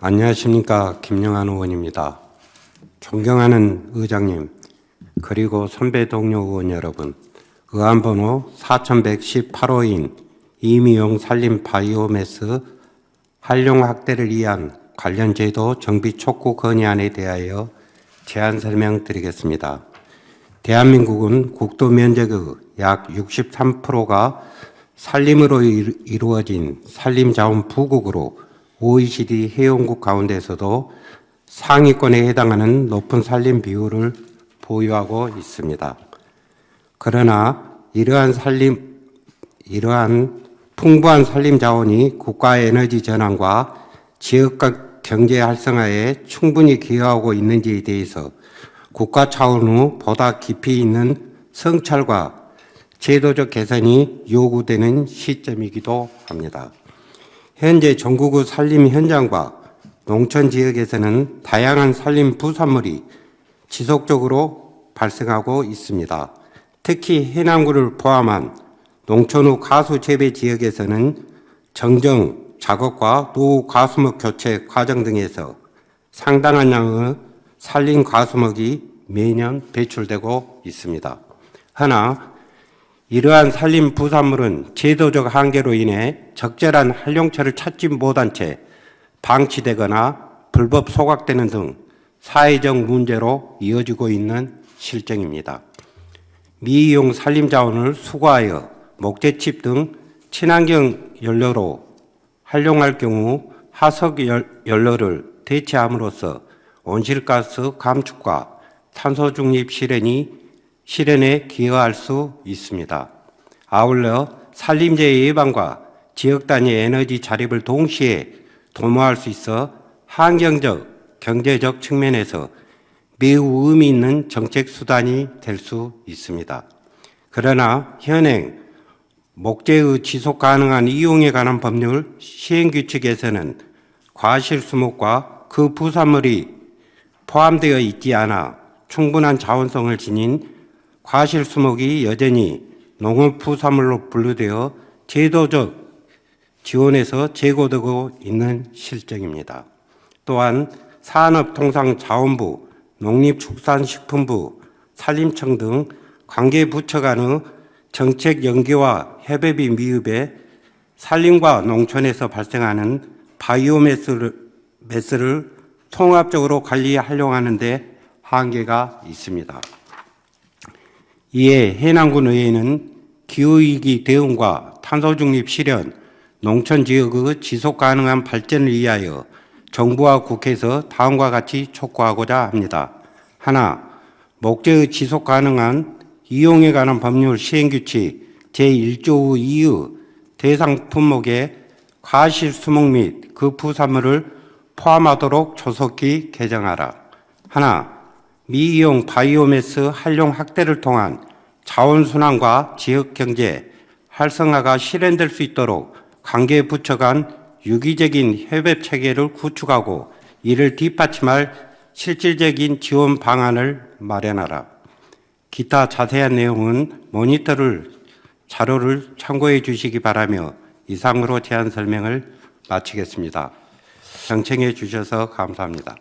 안녕하십니까 김영환 의원입니다. 존경하는 의장님 그리고 선배 동료 의원 여러분 의안번호 4118호인 이미용 산림 바이오매스 활용 확대를 위한 관련 제도 정비 촉구 건의안에 대하여 제안 설명드리겠습니다. 대한민국은 국도 면적의 약 63%가 산림으로 이루- 이루어진 산림자원 부국으로 OECD 회원국 가운데서도 상위권에 해당하는 높은 산림 비율을 보유하고 있습니다. 그러나 이러한 산림 이러한 풍부한 산림 자원이 국가 에너지 전환과 지역적 경제 활성화에 충분히 기여하고 있는지에 대해서 국가 차원의 보다 깊이 있는 성찰과 제도적 개선이 요구되는 시점이기도 합니다. 현재 전국의 산림 현장과 농촌 지역에서는 다양한 산림 부산물이 지속적으로 발생하고 있습니다. 특히 해남구를 포함한 농촌 후 가수 재배 지역에서는 정정 작업과 노후 과수목 교체 과정 등에서 상당한 양의 산림 과수목이 매년 배출되고 있습니다. 하나 이러한 산림 부산물은 제도적 한계로 인해 적절한 활용처를 찾지 못한 채 방치되거나 불법 소각되는 등 사회적 문제로 이어지고 있는 실정입니다. 미이용 산림 자원을 수거하여 목재칩 등 친환경 연료로 활용할 경우 화석 열- 연료를 대체함으로써 온실가스 감축과 탄소 중립 실현이 실현에 기여할 수 있습니다. 아울러 산림재해 예방과 지역 단위 에너지 자립을 동시에 도모할 수 있어 환경적, 경제적 측면에서 매우 의미 있는 정책 수단이 될 수 있습니다. 그러나 현행 목재의 지속 가능한 이용에 관한 법률 시행 규칙에서는 과실 수목과 그 부산물이 포함되어 있지 않아 충분한 자원성을 지닌 과실수목이 여전히 농업부산물로 분류되어 제도적 지원에서 제고되고 있는 실정입니다. 또한 산업통상자원부, 농립축산식품부, 산림청 등 관계 부처 간의 정책 연계와 협업이 미흡해 산림과 농촌에서 발생하는 바이오매스를 매스를 통합적으로 관리 활용하는 데 한계가 있습니다. 이에 해남군 의회는 기후위기 대응과 탄소 중립 실현, 농촌 지역의 지속 가능한 발전을 위하여 정부와 국회에서 다음과 같이 촉구하고자 합니다. 하나, 목재의 지속 가능한 이용에 관한 법률 시행 규칙 제1조 2의 대상 품목에 과실 수목 및 그 부산물을 포함하도록 조속히 개정하라. 하나, 미이용 바이오매스 활용 확대를 통한 자원순환과 지역경제 활성화가 실현될 수 있도록 관계 부처 간 유기적인 협업 체계를 구축하고 이를 뒷받침할 실질적인 지원 방안을 마련하라. 기타 자세한 내용은 모니터를 자료를 참고해 주시기 바라며 이상으로 제안 설명을 마치겠습니다. 경청해 주셔서 감사합니다.